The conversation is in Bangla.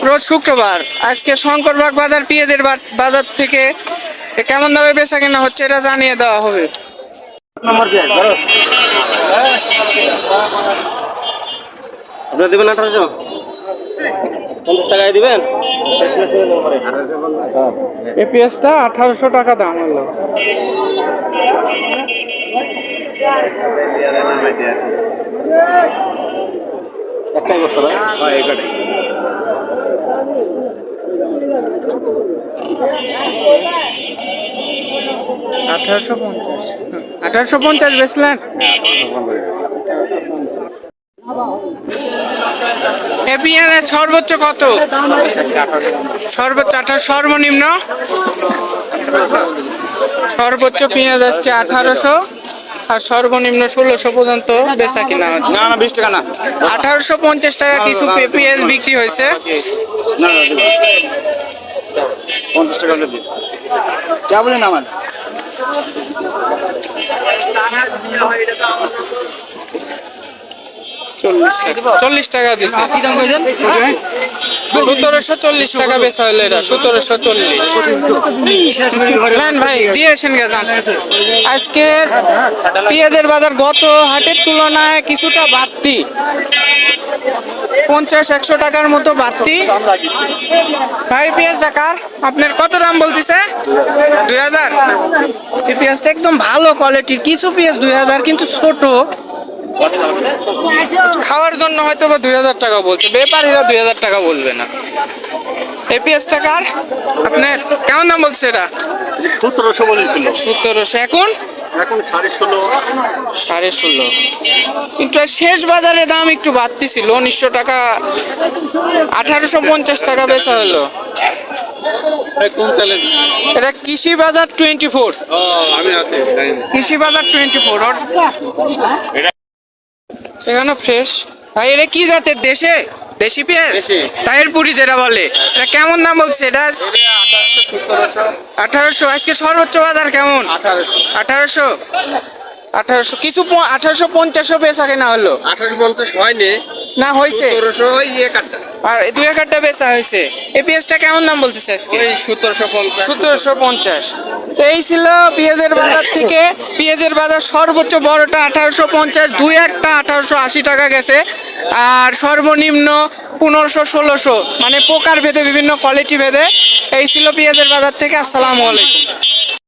রোজ শুক্রবার আজকে শঙ্করবাগ বাজার পেঁয়াজের বা- বাজার থেকে কেমন দামে বেচা কেনা হচ্ছে এটা জানিয়ে দেওয়া হবে দেবেন আঠারোশো পঞ্চাশ টাকায় দিবেন এই পেঁয়াজটা আঠারোশো টাকা দাম হলো একটাই বস্তা ভাই আঠারোশো পঞ্চাশ। আঠারোশো পঞ্চাশ বেচলেন? এ সর্বোচ্চ কত? সর্বোচ্চ আঠারো সর্বনিম্ন? সর্বোচ্চ পেঁয়াজ আজকে আঠারোশো। আর সর্বনিম্ন ষোলোশো পর্যন্ত বেচা কিনা হচ্ছে। না না বিশ টাকা না। আঠারোশো পঞ্চাশ টাকা কিছু পেঁয়াজ বিক্রি হয়েছে। না না দিবেন। পঞ্চাশ টাকা যা বলেন আমার। চল্লিশ টাকা। চল্লিশ টাকা দিচ্ছে কি দাম কইছেন? সতেরোশো চল্লিশ টাকা বেচা হলো এটা সতেরোশো চল্লিশ। নেন ভাই দিয়েছেন গেছেন আজকে পেঁয়াজের বাজার গত হাটের তুলনায় কিছুটা বাড়তি। পঞ্চাশ একশো টাকার মতো বাড়তি। ভাই পেঁয়াজ টাকার আপনার কত দাম বলতেছে? দুই হাজার। এই পেঁয়াজটা একদম ভালো কোয়ালিটির কিছু পেঁয়াজ দুই হাজার কিন্তু ছোট। খাওয়ার জন্য হয়তো বা দুই হাজার টাকা বলছে। ব্যাপারীরা দুই হাজার টাকা বলবে না। এই পেঁয়াজ টাকার আপনার কেমন দাম বলছে এটা? সতেরোশো বলেছিল। সতেরোশো। এখন? এখন সাড়ে ষোলো। সাড়ে ষোলো। কিন্তু শেষ বাজারে দাম একটু বাড়তি ছিল উনিশশো টাকা আঠারোশো পঞ্চাশ টাকা বেচা হলো। এটা কৃষি বাজার টোয়েন্টি ফোর। ও কৃষি বাজার টোয়েন্টি ফোর। এখানে ফ্রেশ ভাই এটা কি জাতের? দেশে? দেশি পেঁয়াজ। টাইয়ের পুরি যেটা বলে। এটা কেমন দাম বলছে? এটা আঠারোশো আজকে সর্বোচ্চ বাজার কেমন? আঠারোশো। আঠারোশো? কিছু আঠারোশো পঞ্চাশও বেচা কেনা হলো। আঠারোশো পঞ্চাশ হয়নি। না হয়েছে আর দুই একারটা বেচা হয়েছে এই পেঁয়াজটা কেমন দাম বলতেছে আজকে? সতেরোশো পঞ্চাশ সতেরোশো পঞ্চাশ তো এই ছিল পেঁয়াজের বাজার থেকে। পেঁয়াজের বাজার সর্বোচ্চ বড়টা আঠারোশো পঞ্চাশ দুই একটা আঠারোশো আশি টাকা গেছে। আর সর্বনিম্ন পনেরোশো ষোলোশো। মানে প্রকার ভেদে বিভিন্ন কোয়ালিটি ভেদে এই ছিল পেঁয়াজের বাজার থেকে। আসসালামু আলাইকুম।